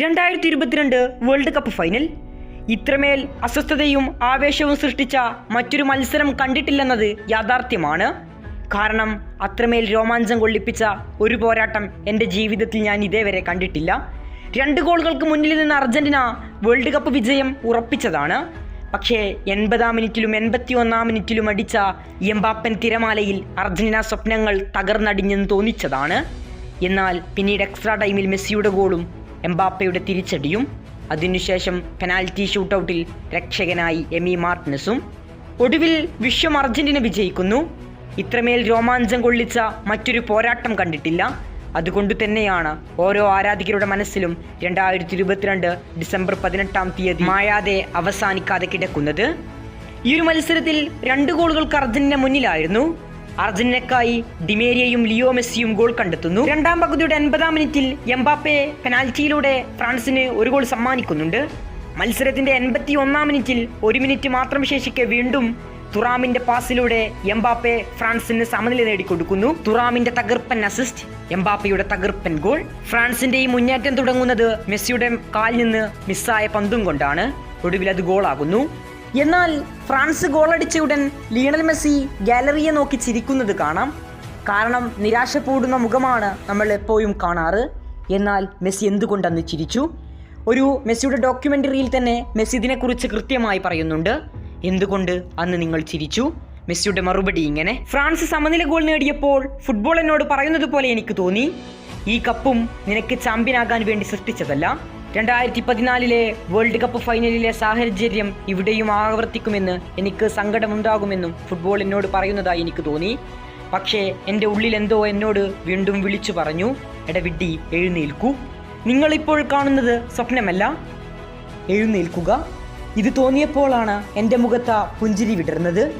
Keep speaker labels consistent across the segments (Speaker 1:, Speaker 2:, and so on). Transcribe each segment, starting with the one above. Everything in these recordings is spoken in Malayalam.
Speaker 1: രണ്ടായിരത്തി ഇരുപത്തിരണ്ട് വേൾഡ് കപ്പ് ഫൈനൽ. ഇത്രമേൽ അസ്വസ്ഥതയും ആവേശവും സൃഷ്ടിച്ച മറ്റൊരു മത്സരം കണ്ടിട്ടില്ലെന്നത് യാഥാർത്ഥ്യമാണ്. കാരണം അത്രമേൽ രോമാഞ്ചം കൊള്ളിപ്പിച്ച ഒരു പോരാട്ടം എന്റെ ജീവിതത്തിൽ ഞാൻ ഇതേവരെ കണ്ടിട്ടില്ല. രണ്ട് ഗോളുകൾക്ക് മുന്നിൽ നിന്ന് അർജന്റീന വേൾഡ് കപ്പ് വിജയം ഉറപ്പിച്ചതാണ്. പക്ഷേ എൺപതാം മിനിറ്റിലും എൺപത്തി ഒന്നാം മിനിറ്റിലും അടിച്ച എംബാപ്പൻ തിരമാലയിൽ അർജന്റീന സ്വപ്നങ്ങൾ തകർന്നടിഞ്ഞെന്ന് തോന്നിച്ചതാണ്. എന്നാൽ പിന്നീട് എക്സ്ട്രാ ടൈമിൽ മെസ്സിയുടെ ഗോളും എംബാപ്പയുടെ തിരിച്ചടിയും അതിനുശേഷം പെനാൽറ്റി ഷൂട്ടൗട്ടിൽ രക്ഷകനായി എമി മാർട്ടിനസും ഒടുവിൽ വിശ്വം അർജന്റീന വിജയിക്കുന്നു. ഇത്രമേൽ രോമാഞ്ചം കൊള്ളിച്ച മറ്റൊരു പോരാട്ടം കണ്ടിട്ടില്ല. അതുകൊണ്ട് തന്നെയാണ് ഓരോ ആരാധകരുടെ മനസ്സിലും രണ്ടായിരത്തി ഇരുപത്തിരണ്ട് ഡിസംബർ പതിനെട്ടാം തീയതി മായാതെ അവസാനിക്കാതെ കിടക്കുന്നത്. ഈ ഒരു മത്സരത്തിൽ രണ്ട് ഗോളുകൾക്ക് അർജന്റീന മുന്നിലായിരുന്നു. അർജന്റീനക്കായി ഡിമേരിയയും ലിയോ മെസ്സിയും ഗോൾ കണ്ടെത്തുന്നു. രണ്ടാം പകുതിയുടെ എൺപതാം മിനിറ്റിൽ എംബാപ്പെ പെനാൽറ്റിയിലൂടെ ഫ്രാൻസിന് ഒരു ഗോൾ സമ്മാനിക്കുന്നുണ്ട്. മത്സരത്തിന്റെ എൺപത്തി ഒന്നാം മിനിറ്റിൽ ഒരു മിനിറ്റ് മാത്രം ശേഷിക്കെ വീണ്ടും തുറാമിന്റെ പാസിലൂടെ എംബാപ്പെ ഫ്രാൻസിന് സമനില നേടിക്കൊടുക്കുന്നു. തുറാമിന്റെ തകർപ്പൻ അസിസ്റ്റ് എംബാപ്പയുടെ തകർപ്പൻ ഗോൾ. ഫ്രാൻസിന്റെ ഈ മുന്നേറ്റം തുടങ്ങുന്നത് മെസ്സിയുടെ കാലിൽ നിന്ന് മിസ്സായ പന്തും കൊണ്ടാണ്. ഒടുവിൽ അത് ഗോളാകുന്നു. എന്നാൽ ഫ്രാൻസ് ഗോളടിച്ച ഉടൻ ലിയണൽ മെസ്സി ഗാലറിയെ നോക്കി ചിരിക്കുന്നത് കാണാം. കാരണം നിരാശപ്പെടുന്ന മുഖമാണ് നമ്മൾ എപ്പോഴും കാണാറ്. എന്നാൽ മെസ്സി എന്തുകൊണ്ടന്ന് ചിരിച്ചു? ഒരു മെസ്സിയുടെ ഡോക്യുമെന്ററിയിൽ തന്നെ മെസ്സി ഇതിനെക്കുറിച്ച് കൃത്യമായി പറയുന്നുണ്ട്. എന്തുകൊണ്ട് അന്ന് നിങ്ങൾ ചിരിച്ചു? മെസ്സിയുടെ മറുപടി ഇങ്ങനെ. ഫ്രാൻസ് സമനില ഗോൾ നേടിയപ്പോൾ ഫുട്ബോൾ എന്നോട് പറയുന്നത് പോലെ എനിക്ക് തോന്നി. ഈ കപ്പും നിനക്ക് ചാമ്പ്യനാകാൻ വേണ്ടി സൃഷ്ടിച്ചതല്ല. രണ്ടായിരത്തി പതിനാലിലെ വേൾഡ് കപ്പ് ഫൈനലിലെ സാഹചര്യം ഇവിടെയും ആവർത്തിക്കുമെന്ന് എനിക്ക് സങ്കടമുണ്ടാകുമെന്നും ഫുട്ബോൾ എന്നോട് പറയുന്നതായി എനിക്ക് തോന്നി. പക്ഷേ എന്റെ ഉള്ളിൽ എന്തോ എന്നോട് വീണ്ടും വിളിച്ചു പറഞ്ഞു. എടവിഡ്ഡി എഴുന്നേൽക്കൂ. നിങ്ങളിപ്പോൾ കാണുന്നത് സ്വപ്നമല്ല. എഴുന്നേൽക്കുക. ഇത് തോന്നിയപ്പോഴാണ് എന്റെ മുഖത്ത പുഞ്ചിരി വിടർന്നത്.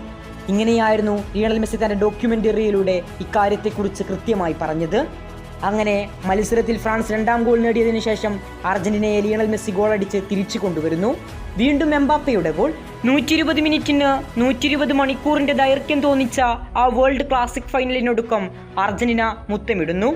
Speaker 1: ഇങ്ങനെയായിരുന്നു ലിയണൽ മെസ്സി തന്റെ ഡോക്യുമെന്ററിയിലൂടെ ഇക്കാര്യത്തെക്കുറിച്ച് കൃത്യമായി പറഞ്ഞത്. അങ്ങനെ മത്സരത്തിൽ ഫ്രാൻസ് രണ്ടാം ഗോൾ നേടിയതിനു ശേഷം അർജന്റീനയെ ലിയണൽ മെസ്സി ഗോളടിച്ച് തിരിച്ചു കൊണ്ടുവരുന്നു. വീണ്ടും എംബാപ്പയുടെ ഗോൾ. നൂറ്റി ഇരുപത് മിനിറ്റിന് നൂറ്റി ഇരുപത് മണിക്കൂറിന്റെ ദൈർഘ്യം തോന്നിച്ച ആ വേൾഡ് ക്ലാസിക് ഫൈനലിനൊടുക്കം അർജന്റീന മുത്തമിടുന്നു.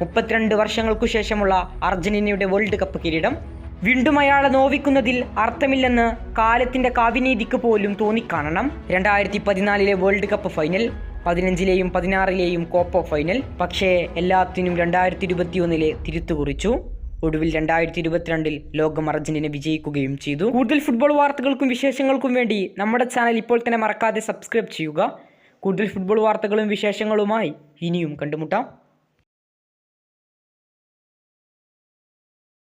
Speaker 1: മുപ്പത്തിരണ്ട് വർഷങ്ങൾക്കു ശേഷമുള്ള അർജന്റീനയുടെ വേൾഡ് കപ്പ് കിരീടം. വീണ്ടും അയാളെ നോവിക്കുന്നതിൽ അർത്ഥമില്ലെന്ന് കാലത്തിന്റെ കാവിനീതിക്ക് പോലും തോന്നിക്കാണണം. രണ്ടായിരത്തി പതിനാലിലെ വേൾഡ് കപ്പ് ഫൈനൽ പതിനഞ്ചിലെയും പതിനാറിലെയും കോപ്പ ഫൈനൽ പക്ഷേ എല്ലാത്തിനും രണ്ടായിരത്തി ഇരുപത്തിയൊന്നിലെ തിരുത്തു കുറിച്ചു. ഒടുവിൽ രണ്ടായിരത്തി ഇരുപത്തിരണ്ടിൽ ലോകം അർജന്റീന വിജയിക്കുകയും ചെയ്തു. കൂടുതൽ ഫുട്ബോൾ വാർത്തകൾക്കും വിശേഷങ്ങൾക്കും വേണ്ടി നമ്മുടെ ചാനൽ ഇപ്പോൾ തന്നെ മറക്കാതെ സബ്സ്ക്രൈബ് ചെയ്യുക. കൂടുതൽ ഫുട്ബോൾ വാർത്തകളും വിശേഷങ്ങളുമായി ഇനിയും കണ്ടുമുട്ടാം.